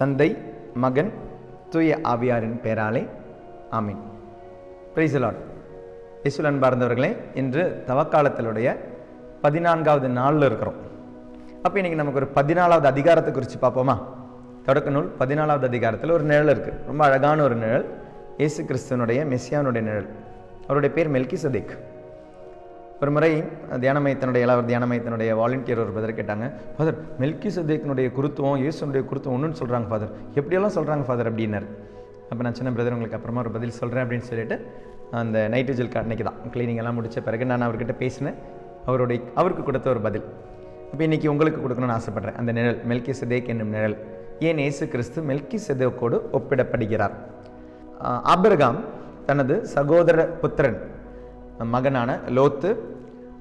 தந்தை மகன் தூய ஆவியாரின் பெயராலே ஆமீன். பிரைசலாட் இசுல் அன்பார்ந்தவர்களே இன்று தவக்காலத்திலுடைய பதினான்காவது நாளில் இருக்கிறோம். அப்போ இன்றைக்கி நமக்கு ஒரு பதினாலாவது அதிகாரத்தை குறித்து பார்ப்போமா? தொடக்க நூல் பதினாலாவது அதிகாரத்தில் ஒரு நிழல் இருக்குது ரொம்ப அழகான ஒரு நிழல். இயேசு கிறிஸ்துவனுடைய மெஸ்ஸியானுடைய நிழல். அவருடைய பேர் மெல்கி சதேக் ஒரு முறை தியான இளவர் தியானமயத்தினுடைய வாலண்டியர் ஒரு பதர் கேட்டாங்க ஃபாதர் மெல்கி சதேக்கினுடைய குருத்துவம் இயேசுனுடைய குருத்துவம் ஒன்றுன்னு சொல்கிறாங்க ஃபாதர் எப்படியெல்லாம் சொல்கிறாங்க ஃபாதர் அப்படின்னாரு. அப்போ நான் சின்ன பிரதர் உங்களுக்கு அப்புறமா ஒரு பதில் சொல்கிறேன் அப்படின்னு சொல்லிட்டு அந்த நைட் விஜில் அன்னைக்கு தான் கிளீனிங் எல்லாம் முடித்த பிறகு நான் அவர்கிட்ட பேசினேன். அவருடைய அவருக்கு கொடுத்த ஒரு பதில். அப்போ இன்றைக்கி உங்களுக்கு கொடுக்கணும்னு ஆசைப்பட்றேன். அந்த நிழல் மெல்கி சதேக் என்னும் நிழல். ஏன் இயேசு கிறிஸ்து மெல்கி சதேக்கோடு ஒப்பிடப்படுகிறார்? ஆஹ் ஆபிரகாம் தனது சகோதர புத்திரன் மகனான லோத்து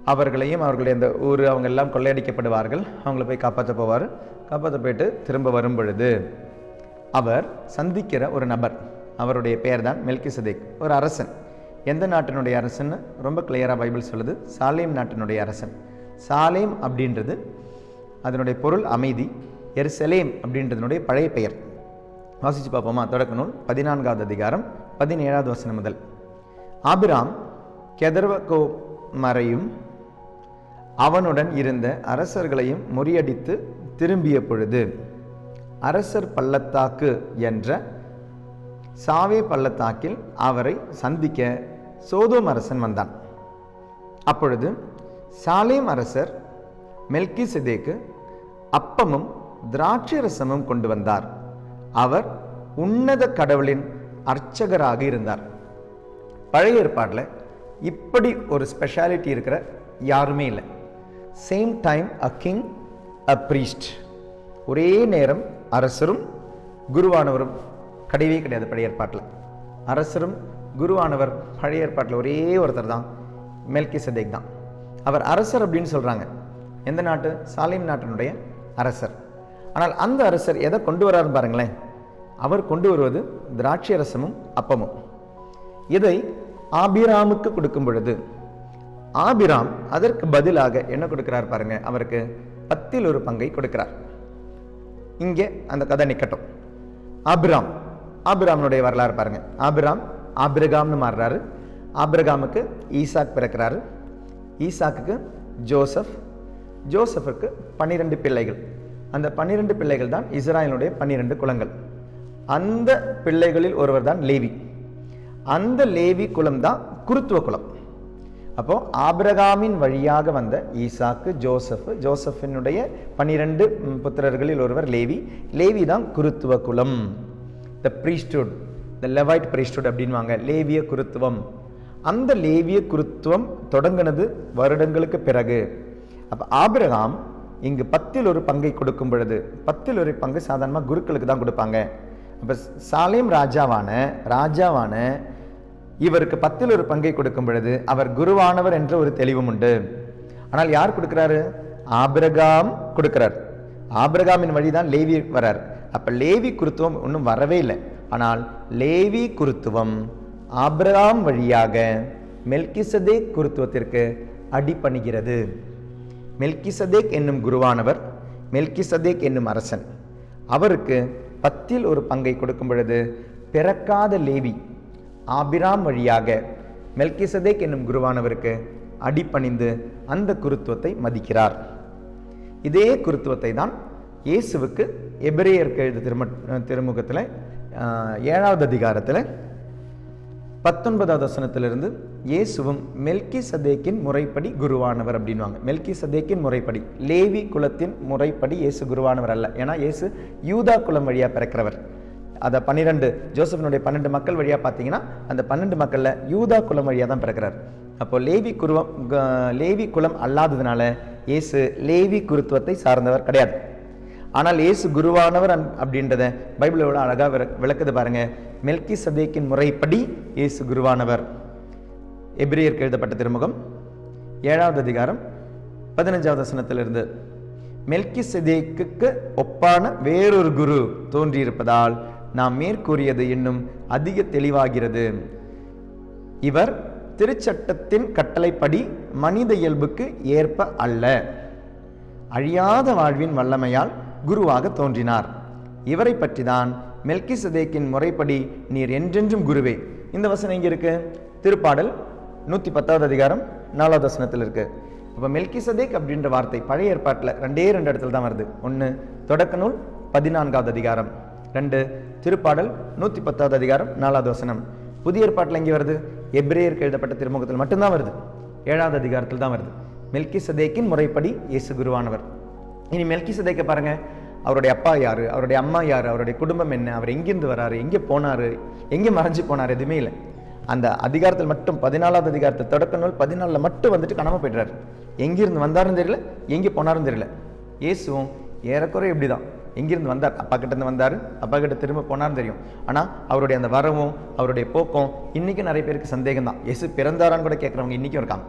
அவர்களையும் அவர்களுடைய அந்த ஊர் அவங்க எல்லாம் கொள்ளையடிக்கப்படுவார்கள். அவங்கள போய் காப்பாற்ற போவார். காப்பாற்ற போயிட்டு திரும்ப வரும் பொழுது அவர் சந்திக்கிற ஒரு நபர் அவருடைய பெயர் தான் மெல்கி ஒரு அரசன். எந்த நாட்டினுடைய அரசன் ரொம்ப கிளியராக பைபிள் சொல்லுது. சாலேம் நாட்டினுடைய அரசன். சாலேம் அப்படின்றது அதனுடைய பொருள் அமைதி எருசலேம் அப்படின்றதனுடைய பழைய பெயர். வாசித்து பார்ப்போமா? தொடக்க நூல் பதினான்காவது அதிகாரம் பதினேழாவது வசனம் முதல். ஆபிராம் கெதர்வகோ மறையும். அவனுடன் இருந்த அரசர்களையும் முறியடித்து திரும்பிய பொழுது அரசர் பள்ளத்தாக்கு என்ற சாவே பள்ளத்தாக்கில் அவரை சந்திக்க சோதோம் அரசன் வந்தான். அப்பொழுது சாலேம் அரசர் மெல்கி அப்பமும் திராட்சரசமும் கொண்டு வந்தார். அவர் உன்னத கடவுளின் அர்ச்சகராக இருந்தார். பழைய ஏற்பாட்டில் இப்படி ஒரு ஸ்பெஷாலிட்டி இருக்கிற யாருமே இல்லை. Same time a king a priest ஒரே நேரம் அரசரும் குருவானவரும். கிடையவே கிடையாது பழைய ஏற்பாட்டில். அரசரும் குருவானவர் பழைய ஏற்பாட்டில் ஒரே ஒருத்தர் தான் மெல்கி சதேக் தான். அவர் அரசர் அப்படின்னு சொல்கிறாங்க எந்த நாட்டு? சாலிம் நாட்டினுடைய அரசர். ஆனால் அந்த அரசர் எதை கொண்டு வராருன்னு பாருங்களேன். அவர் கொண்டு வருவது திராட்சை ரசமும் அப்பமும். இதை ஆபிராமுக்கு கொடுக்கும் பொழுது ஆபிராம் அதற்கு பதிலாக என்ன கொடுக்கிறார் பாருங்க அவருக்கு பத்தில் ஒரு பங்கை கொடுக்கிறார். இங்கே அந்த கதை நிக்கட்டும். ஆபிராம் ஆபிராமனுடைய வரலாறு பாருங்க. ஆபிராம் ஆபிரகாம்னு மாறுறாரு. ஆபிரகாமுக்கு ஈசாக் பிறக்கிறாரு. ஈசாக்குக்கு ஜோசப் ஜோசஃபுக்கு பன்னிரெண்டு பிள்ளைகள். அந்த பன்னிரெண்டு பிள்ளைகள் தான் இஸ்ராயலுடைய பன்னிரெண்டு குலங்கள். அந்த பிள்ளைகளில் ஒருவர் தான் லேவி. அந்த லேவி குலம் தான் குருத்துவ குலம். அப்போ ஆபிரகாமின் வழியாக வந்த ஈசாக்கு ஜோசப் ஜோசஃபினுடைய பன்னிரண்டு புத்திரர்களில் ஒருவர் லேவி. லேவி தான் குருத்துவ குலம். த ப்ரீஸ்டுட் த லெவைட் ப்ரீஸ்டுட் அப்படின்வாங்க லேவிய குருத்துவம். அந்த லேவிய குருத்துவம் தொடங்கினது வருடங்களுக்கு பிறகு. அப்போ ஆபிரகாம் இங்கு பத்தில் ஒரு பங்கை கொடுக்கும் பொழுது பத்தில் ஒரு பங்கு சாதாரணமாக குருக்களுக்கு தான் கொடுப்பாங்க. அப்போ சாலேம் ராஜாவான ராஜாவான இவருக்கு பத்தில் ஒரு பங்கை கொடுக்கும் பொழுது அவர் குருவானவர் என்ற ஒரு தெளிவும் உண்டு. ஆனால் யார் கொடுக்கிறாரு? ஆபிரகாம் கொடுக்கிறார். ஆபிரகாமின் வழிதான் லேவி வரார். அப்ப லேவி குருத்துவம் ஒன்றும் வரவே இல்லை. ஆனால் லேவி குருத்துவம் ஆபிரகாம் வழியாக மெல்கிசதேக் குருத்துவத்திற்கு அடிபணிகிறது. மெல்கிசதேக் என்னும் குருவானவர் மெல்கிசதேக் என்னும் அரசன். அவருக்கு பத்தில் ஒரு பங்கை கொடுக்கும் பொழுது பிறக்காத லேவி ஆபிராம் வழியாக மெல்கிசதேக் என்னும் குருவானவருக்கு அடிபணிந்து அந்த குருத்துவத்தை மதிக்கிறார். இதே குருத்துவத்தை தான் இயேசுவுக்கு எபிரேயருக்கு எழுத திரும திருமுகத்தில் ஏழாவது அதிகாரத்தில் பத்தொன்பதாவது வசனத்திலிருந்து இயேசுவும் மெல்கி சதேக்கின் முறைப்படி குருவானவர் அப்படின்வாங்க மெல்கி சதேக்கின் முறைப்படி லேவி குலத்தின் முறைப்படி இயேசு குருவானவர் அல்ல. ஏன்னா இயேசு யூதா குலம் வழியாக பிறக்கிறவர். அதை பன்னிரெண்டு ஜோசஃபினுடைய பன்னெண்டு மக்கள் வழியாக பார்த்தீங்கன்னா அந்த பன்னெண்டு மக்களில் யூதா குலம் வழியாக தான் பிறக்கிறார். அப்போ லேவி குருவம் லேவி குலம் அல்லாததுனால இயேசு லேவி குருத்துவத்தை சார்ந்தவர் கிடையாது. ஆனால் இயேசு குருவானவர் அப்படின்றத பைபிள் எவ்வளோ அழகாக விளக்குது பாருங்க. மெல்கி சதேக்கின் முறைப்படி இயேசு குருவானவர். எபிரியருக்கு எழுதப்பட்ட திருமுகம் ஏழாவது அதிகாரம் பதினஞ்சாவது வசனத்திலிருந்து. மெல்கி சதேக்கு ஒப்பான வேறொரு குரு தோன்றியிருப்பதால் நாம் மேற்கூறியது இன்னும் அதிக தெளிவாகிறது. இவர் திருச்சட்டத்தின் கட்டளைப்படி மனித இயல்புக்கு ஏற்ப அல்ல. அழியாத வாழ்வின் வல்லமையால் குருவாக தோன்றினார். இவரை பற்றி தான் மெல்கி சதேக்கின் முறைப்படி நீர் என்றென்றும் குருவே. இந்த வசனம் இங்கே இருக்கு? திருப்பாடல் நூற்றி பத்தாவது அதிகாரம் நாலாவது வசனத்தில் இருக்கு. இப்போ மெல்கி சதேக் அப்படின்ற வார்த்தை பழைய ஏற்பாட்டில் ரெண்டே ரெண்டு இடத்துல தான் வருது. ஒன்று தொடக்க நூல் பதினான்காவது அதிகாரம். ரெண்டு திருப்பாடல் நூற்றி பத்தாவது அதிகாரம் நாலாவது வசனம். புதிய ஏற்பாட்டில் எங்கே வருது? எப்ரேயருக்கு எழுதப்பட்ட திருமுகத்தில் மட்டும்தான் வருது. ஏழாவது அதிகாரத்தில் தான் வருது. மெல்கி சதேக்கின் முறைப்படி இயேசு குருவானவர். இனி மெல்கி சதேக்க பாருங்கள் அவருடைய அப்பா யார்? அவருடைய அம்மா யார்? அவருடைய குடும்பம் என்ன? அவர் எங்கேருந்து வராரு? எங்கே போனாரு? எங்கே மறைஞ்சு போனார்? எதுவுமே இல்லை. அந்த அதிகாரத்தில் மட்டும் பதினாலாவது அதிகாரத்தில் தொடக்க நூல் பதினாலில் மட்டும் வந்துட்டு காணாம போய்டுறாரு. எங்கேருந்து வந்தாரும் தெரியல எங்கே போனாரும் தெரியல. இயேசுவும் ஏறக்குறை இப்படி தான் எங்கிருந்து வந்தார்? அப்பா கிட்டேருந்து வந்தார். அப்பா கிட்ட திரும்ப போனார்னு தெரியும். ஆனால் அவருடைய அந்த வரவும் அவருடைய போக்கம் இன்றைக்கும் நிறைய பேருக்கு சந்தேகம் தான் எசு பிறந்தாரான்னு கூட கேட்குறவங்க இன்றைக்கும் இருக்காங்க.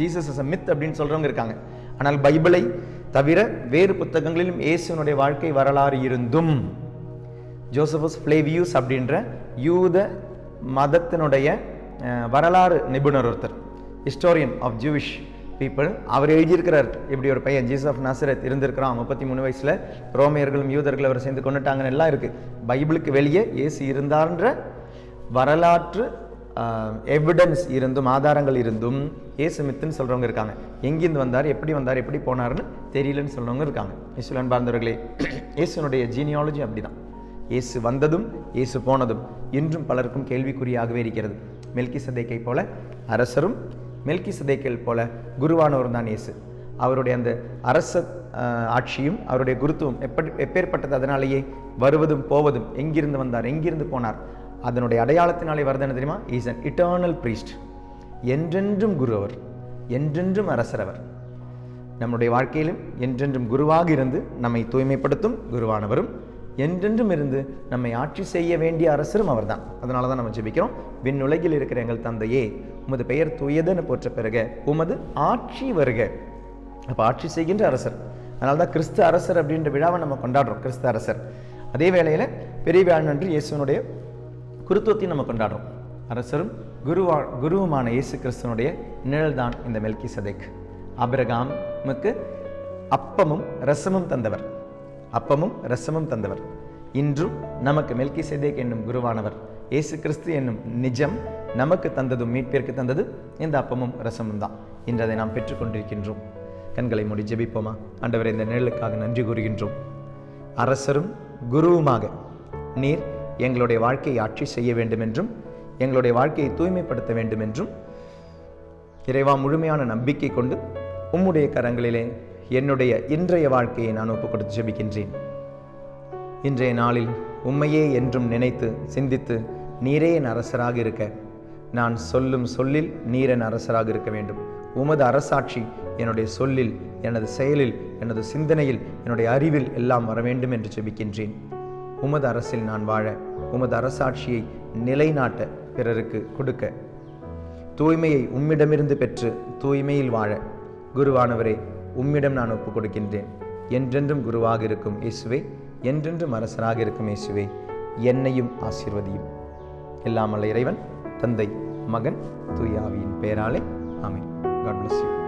ஜீசஸ் இஸ் மித் அப்படின்னு சொல்கிறவங்க இருக்காங்க. ஆனால் பைபிளை தவிர வேறு புத்தகங்களிலும் இயேசுனுடைய வாழ்க்கை வரலாறு இருந்தும் ஜோசபஸ் ஃப்ளேவியூஸ் அப்படின்ற யூத மதத்தினுடைய வரலாறு நிபுணர் ஒருத்தர் ஹிஸ்டோரியன் ஆஃப் ஜூவிஷ் பீப்புள் அவர் எழுதியிருக்கிறார். இப்படி ஒரு பையன் ஜீசஸ் ஆஃப் நாசரத் இருந்திருக்கிறான். முப்பத்தி மூணு வயசில் ரோமையர்களும் யூதர்களும் அவர் சேர்ந்து கொண்டுட்டாங்கன்னு எல்லாம் இருக்கு. பைபிளுக்கு வெளியே ஏசு இருந்தார்ன்ற வரலாற்று எவிடன்ஸ் இருந்தும் ஆதாரங்கள் இருந்தும் ஏசு மித்துன்னு சொல்கிறவங்க இருக்காங்க. எங்கேருந்து வந்தார் எப்படி வந்தார் எப்படி போனாருன்னு தெரியலன்னு சொல்றவங்க இருக்காங்க. இயேசுலன் பார்ந்தவர்களே இயேசுனுடைய ஜீனியாலஜி அப்படிதான். இயேசு வந்ததும் இயேசு போனதும் இன்றும் பலருக்கும் கேள்விக்குறியாகவே இருக்கிறது. மெல்கி சதேக்கை போல அரசரும் மெல்கி சதேக்கல் போல குருவானவரும் தான் இயேசு. அவருடைய அந்த அரச ஆட்சியும் அவருடைய குருத்துவம் எப்படி எப்பேற்பட்டது அதனாலேயே வருவதும் போவதும் எங்கிருந்து வந்தார் எங்கிருந்து போனார் அதனுடைய அடையாளத்தினாலே வருது என்ன தெரியுமா? இஸ் அன் இட்டர்னல் ப்ரீஸ்ட் என்றென்றும் குரு அவர் என்றென்றும் அரசர் அவர். நம்முடைய வாழ்க்கையிலும் என்றென்றும் குருவாக இருந்து நம்மை தூய்மைப்படுத்தும் குருவானவரும் என்றென்றும் இருந்து நம்மை ஆட்சி செய்ய வேண்டிய அரசரும் அவர்தான். அதனால தான் நம்ம ஜெபிக்கிறோம். விண்ணுலகில் இருக்கிற எங்கள் தந்தையே உமது பெயர் துயதுன்னு போற்ற பிறகு உமது ஆட்சி வருக. அப்போ ஆட்சி செய்கின்ற அரசர். அதனால தான் கிறிஸ்து அரசர் அப்படின்ற விழாவை நம்ம கொண்டாடுறோம். கிறிஸ்து அரசர். அதே வேளையில் பெரிய விழா இயேசுனுடைய குருத்துவத்தையும் நம்ம கொண்டாடுறோம். அரசரும் குருவா குருவுமான இயேசு கிறிஸ்தனுடைய நிழல்தான் இந்த மெல்கி சதேக் அபிரகாமுக்கு அப்பமும் ரசமும் தந்தவர். அப்பமும் ரசமும் தந்தவர். இன்றும் நமக்கு மெல்கி சதேக் என்னும் குருவானவர் இயேசு கிறிஸ்து என்னும் நிஜம் நமக்கு தந்ததும் மீட்பிற்கு தந்தது இந்த அப்பமும் ரசமும் தான். இன்று அதை நாம் பெற்றுக்கொண்டிருக்கின்றோம் கண்களை மூடி ஜெபிப்போமா? ஆண்டவர் இந்த நிழலுக்காக நன்றி கூறுகின்றோம். அரசரும் குருவுமாக நீர் எங்களுடைய வாழ்க்கையை ஆட்சி செய்ய வேண்டும் என்றும் எங்களுடைய வாழ்க்கையை தூய்மைப்படுத்த வேண்டும் என்றும் இறைவா முழுமையான நம்பிக்கை கொண்டு உம்முடைய கரங்களிலே என்னுடைய இன்றைய வாழ்க்கையை நான் ஒப்புக் கொடுத்து ஜெபிக்கின்றேன். இன்றைய நாளில் உண்மையே என்றும் நினைத்து சிந்தித்து நீரே என் அரசராக இருக்க. நான் சொல்லும் சொல்லில் நீர் என் அரசராக இருக்க வேண்டும். உமது அரசாட்சி என்னுடைய சொல்லில் எனது செயலில் எனது சிந்தனையில் என்னுடைய அறிவில் எல்லாம் வர வேண்டும் என்று ஜெபிக்கின்றேன். உமது அரசில் நான் வாழ உமது அரசாட்சியை நிலைநாட்ட பிறருக்கு கொடுக்க. தூய்மையை உம்மிடமிருந்து பெற்று தூய்மையில் வாழ. குருவானவரே உம்மிடம் நான் ஒப்புக் கொடுக்கின்றேன் என்றென்றும் குருவாக இருக்கும் இயேசுவே என்றென்றும் அரசராக இருக்கும் இயேசுவே என்னையும் ஆசீர்வதியும். இல்லாமல் இறைவன் தந்தை மகன் தூயாவியின் பெயராலே ஆமீன். God bless you